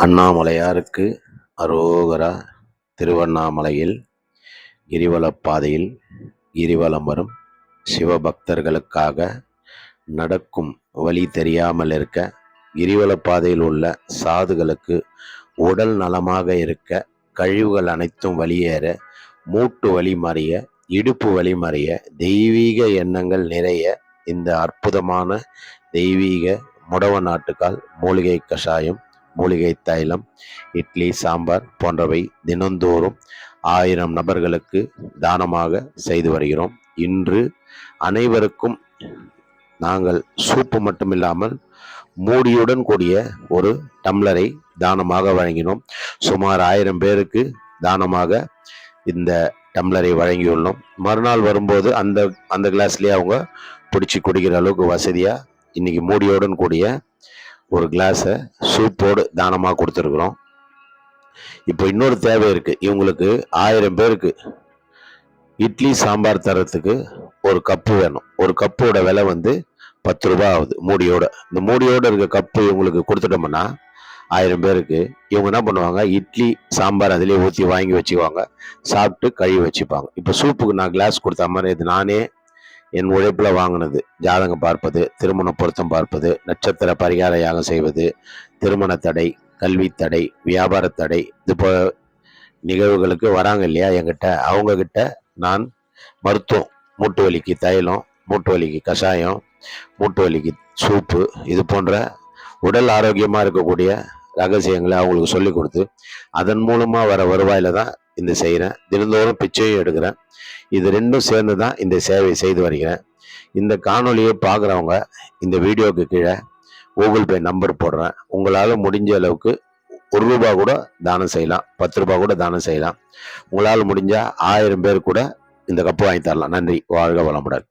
அண்ணாமலையாருக்கு அரோகரா திருவண்ணாமலையில் கிரிவலப்பாதையில் கிரிவலம் வரும் சிவபக்தர்களுக்காக நடக்கும் வழி தெரியாமல் இருக்க கிரிவலப்பாதையில் உள்ள சாதுகளுக்கு உடல் நலமாக இருக்க கழிவுகள் அனைத்தும் வெளியேற மூட்டு வழி மறிய இடுப்பு வழி மறிய தெய்வீக எண்ணங்கள் நிறைய இந்த அற்புதமான தெய்வீக முடவ நாட்டுக்கால் மூலிகை கஷாயம் மூலிகை தைலம் இட்லி சாம்பார் போன்றவை தினந்தோறும் ஆயிரம் நபர்களுக்கு தானமாக செய்து வருகிறோம். இன்று அனைவருக்கும் நாங்கள் சூப்பு மட்டுமில்லாமல் மூடியுடன் கூடிய ஒரு டம்ளரை தானமாக வழங்கினோம். சுமார் ஆயிரம் பேருக்கு தானமாக இந்த டம்ளரை வழங்கியுள்ளோம். மறுநாள் வரும்போது அந்த அந்த கிளாஸ்லேயே அவங்க பிடிச்சி குடிக்கிற அளவுக்கு வசதியாக இன்றைக்கி மூடியுடன் கூடிய ஒரு கிளாஸை சூப்போடு தானமாக கொடுத்துருக்குறோம். இப்போ இன்னொரு தேவை இருக்குது இவங்களுக்கு ஆயிரம் பேருக்கு இட்லி சாம்பார் தரத்துக்கு ஒரு கப்பு வேணும். ஒரு கப்போட விலை வந்து பத்து ரூபாய் ஆகுது மூடியோட. இந்த மூடியோட இருக்க கப்பு இவங்களுக்கு கொடுத்துட்டோம்னா ஆயிரம் பேருக்கு இவங்க என்ன பண்ணுவாங்க? இட்லி சாம்பார் அதிலே ஊற்றி வாங்கி வச்சுக்குவாங்க. சாப்பிட்டு கழுவி வச்சுப்பாங்க. இப்போ சூப்புக்கு நான் கிளாஸ் கொடுத்த மாதிரி இது நானே என் உழைப்பில் வாங்கினது ஜாதகம் பார்ப்பது திருமண பொருத்தம் பார்ப்பது நட்சத்திர பரிகார யாகம் செய்வது திருமண தடை கல்வி தடை வியாபார தடை இது போ நிகழ்வுகளுக்கு வராங்க இல்லையா என்கிட்ட. அவங்கக்கிட்ட நான் மருத்துவம் மூட்டு வலிக்கு தைலம் மூட்டு வலிக்கு கஷாயம் மூட்டு வலிக்கு சூப்பு இது போன்ற உடல் ஆரோக்கியமாக இருக்கக்கூடிய ரகசியங்களை அவங்களுக்கு சொல்லி கொடுத்து அதன் மூலமாக வர வருவாயில தான் இந்த செய்கிறேன் தினந்தோறும் பிச்சையும் எடுக்கிறேன். இது ரெண்டும் சேர்ந்து தான் இந்த சேவை செய்து வருகிறேன். இந்த காணொலியை பார்க்குறவங்க இந்த வீடியோக்கு கீழே கூகுள் பே நம்பர் போடுறேன். உங்களால் முடிஞ்ச அளவுக்கு ஒரு ரூபா கூட தானம் செய்யலாம். பத்து ரூபா கூட தானம் செய்யலாம். உங்களால் முடிஞ்சால் ஆயிரம் பேர் கூட இந்த கப்பு வாங்கி தரலாம். நன்றி. வாழ்க வளமுடன்.